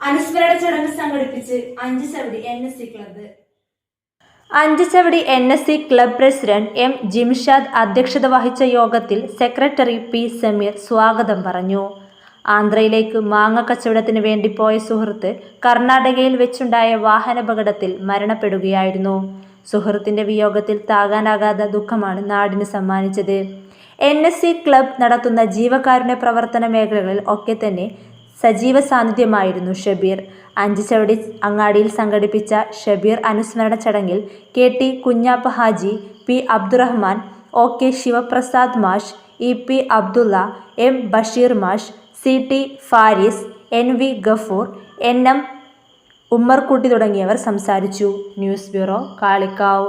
അനുസ്മരണ ചടങ്ങ് സംഘടിപ്പിച്ച് Anchachavadi N S C club Anchuchavadi N S C club president M Jimshad അധ്യക്ഷത വഹിച്ച യോഗത്തിൽ സെക്രട്ടറി പി സമീർ സ്വാഗതം പറഞ്ഞു. ആന്ധ്രയിലേക്ക് മാങ്ങ കച്ചവടത്തിന് വേണ്ടി പോയ സുഹൃത്ത് കർണാടകയിൽ വെച്ചുണ്ടായ വാഹനാപകടത്തിൽ മരണപ്പെടുകയായിരുന്നു. സുഹൃത്തിന്റെ വിയോഗത്തിൽ താങ്ങാനാകാത്ത ദുഃഖമാണ് നാടിന് സമ്മാനിച്ചത്. എൻ എസ് സി ക്ലബ് നടത്തുന്ന ജീവകാരുണ്യ പ്രവർത്തന മേഖലകളിൽ ഒക്കെ തന്നെ സജീവ സാന്നിധ്യമായിരുന്നു ഷബീർ. അഞ്ച് ചവടി അങ്ങാടിയിൽ സംഘടിപ്പിച്ച ഷബീർ അനുസ്മരണ ചടങ്ങിൽ K T Kunhappa Haji P Abdurahman O K Sivaprasad മാഷ് E P Abdulla M Basheer മാഷ് C T Faris N V Gafoor N M Ummerkutty തുടങ്ങിയവർ സംസാരിച്ചു. News bureau Kalikavu.